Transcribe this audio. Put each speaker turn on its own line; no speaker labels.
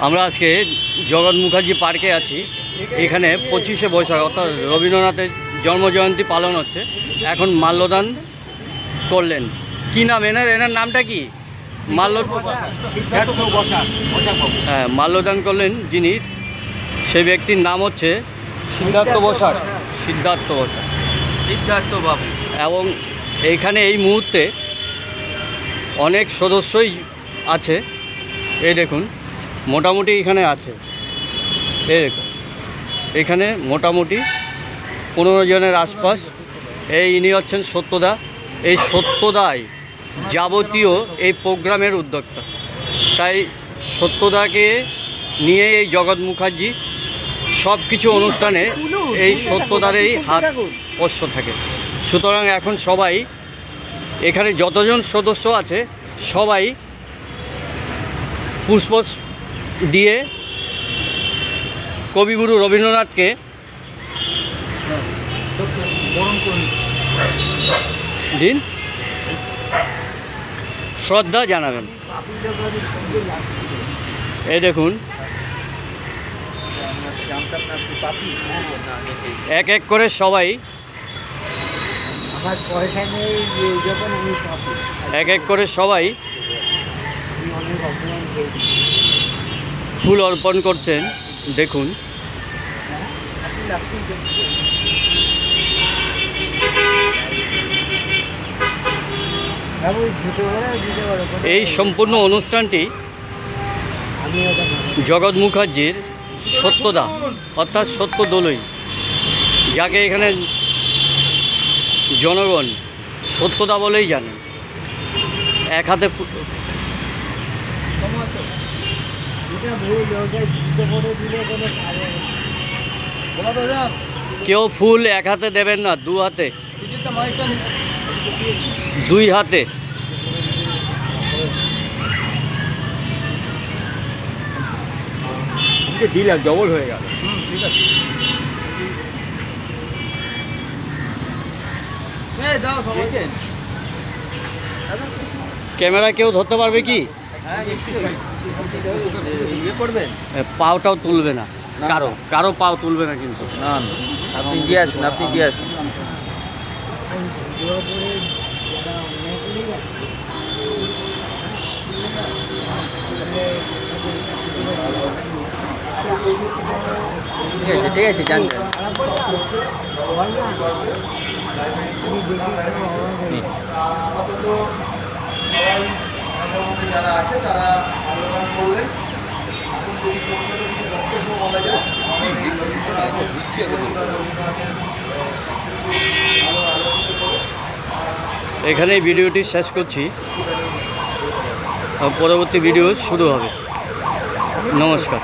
আমরা আজকে জগৎ মুখার্জি পার্কে আছি। এখানে পঁচিশে বৈশাখ অর্থাৎ রবীন্দ্রনাথের জন্মজয়ন্তী পালন হচ্ছে। এখন মাল্যদান করলেন। কি নাম? এনার এনার নামটা কি? মাল্য হ্যাঁ মাল্যদান করলেন যিনি। সে ব্যক্তির নাম হচ্ছে সিদ্ধার্থ বসাক। সিদ্ধার্থ বসাক।
সিদ্ধার্থ বাবু।
এবং এইখানে এই মুহূর্তে অনেক সদস্যই আছে। এই দেখুন। মোটামুটি এখানে আছে। এখানে মোটামুটি পনেরো জনের আশপাশ। এই ইনি হচ্ছেন সত্যদা। এই সত্যদাই যাবতীয় এই প্রোগ্রামের উদ্যোক্তা। তাই সত্যদাকে নিয়ে এই জগৎ মুখার্জি সব কিছু অনুষ্ঠানে এই সত্যদারেই হাত পোষ্য থাকে। সুতরাং এখন সবাই, এখানে যতজন সদস্য আছে, সবাই পুষ্প দিয়ে কবিগুরু রবীন্দ্রনাথকে দিন শ্রদ্ধা জানাবেন। এই দেখুন। এক এক করে সবাই এক এক করে সবাই
আমি অনেক অপমান করেছি
ফুল অর্পণ করছেন, দেখুন এই সম্পূর্ণ অনুষ্ঠানটি। জগৎ মুখার্জির সত্যদা, অর্থাৎ সত্য দোলই যাকে এখানে জনগণ সত্যদা বলেই জানে এক হাতে কেউ ফুল এক হাতে দেবেন না দু হাতে। দুই হাতে।
দিলাম ডবল হয়ে গেল ঠিক আছে
ক্যামেরা কেউ ধরতে পারবে কি?
হ্যাঁ। ইয়ে
পাওটাও তুলবে না। কারও কারও পাও তুলবে না কিন্তু।
না আপনি দিয়ে আসুন আপনি দিয়ে আসুন। ঠিক আছে ঠিক আছে যান যান
বল না আমি দেখি কোনো অভাব নেই।
আপাতত সবাই মোটামুটি যারা আছে তারা আলোচনা করলেন। এখন যদি ছোট ছোট কিছু বক্তব্য বলা যায় আমাদের এই রবীন্দ্রনাথের
এখানেই ভিডিওটি শেষ করছি। পরবর্তী ভিডিও শুরু হবে। নমস্কার।